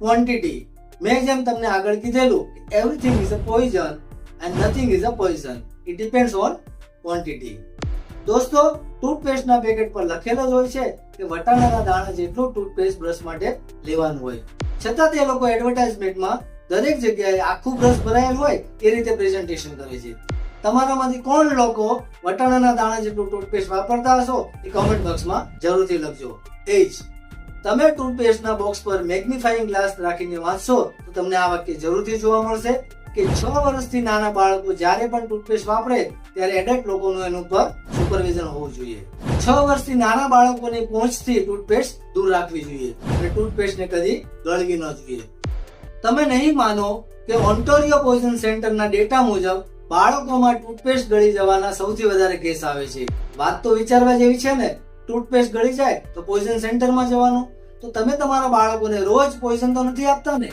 Quantity મેં જેમ તમને આગળ કીધેલું everything is a poison and nothing is a poison it depends on quantity દોસ્તો ટૂથપેસ્ટના પેકેટ પર લખેલો જ હોય છે કે વટાણાના દાણા જેટલું ટૂથપેસ્ટ બ્રશ માટે લેવાનું હોય. છતાં તે લોકો એડવર્ટાઇઝમેન્ટમાં દરેક જગ્યાએ આખું બ્રશ ભરાયેલ હોય એ રીતે પ્રેઝન્ટેશન કરે છે. તમારામાંથી કોણ લોકો વટાણાના દાણા જેટલું ટૂથપેસ્ટ વાપરતા હશો એ કમેન્ટ બોક્સમાં જરૂરથી લખજો. એ જ. તમે ટૂથપેસ્ટના બોક્સ પર મેગ્નિફાઈંગ ગ્લાસ રાખીને વાંચશો, તો તમને આ વાક્ય જરૂરથી જોવા મળશે કે છ વર્ષથી નાના બાળકો જ્યારે પણ ટૂથપેસ્ટ વાપરે, ત્યારે એડલ્ટ લોકોનું એનું પર સુપરવિઝન હોવું જોઈએ. છ વર્ષથી નાના બાળકોની પહોંચથી ટૂથપેસ્ટ દૂર રાખવી જોઈએ અને ટૂથપેસ્ટને કદી ગળવી ન જોઈએ. તમે નહીં માનો કે ઓન્ટોરિયો પોઈઝન સેન્ટરના ડેટા મુજબ બાળકોમાં ટૂથપેસ્ટ ગળી જવાના સૌથી વધારે કેસ આવે છે. વાત તો વિચારવા જેવી છે ને ટૂથપેસ્ટ ગળી જાય તો પોઈઝન સેન્ટરમાં જવાનું. તો તમે તમારા બાળકોને રોજ પોઈઝન તો નથી આપતા ને?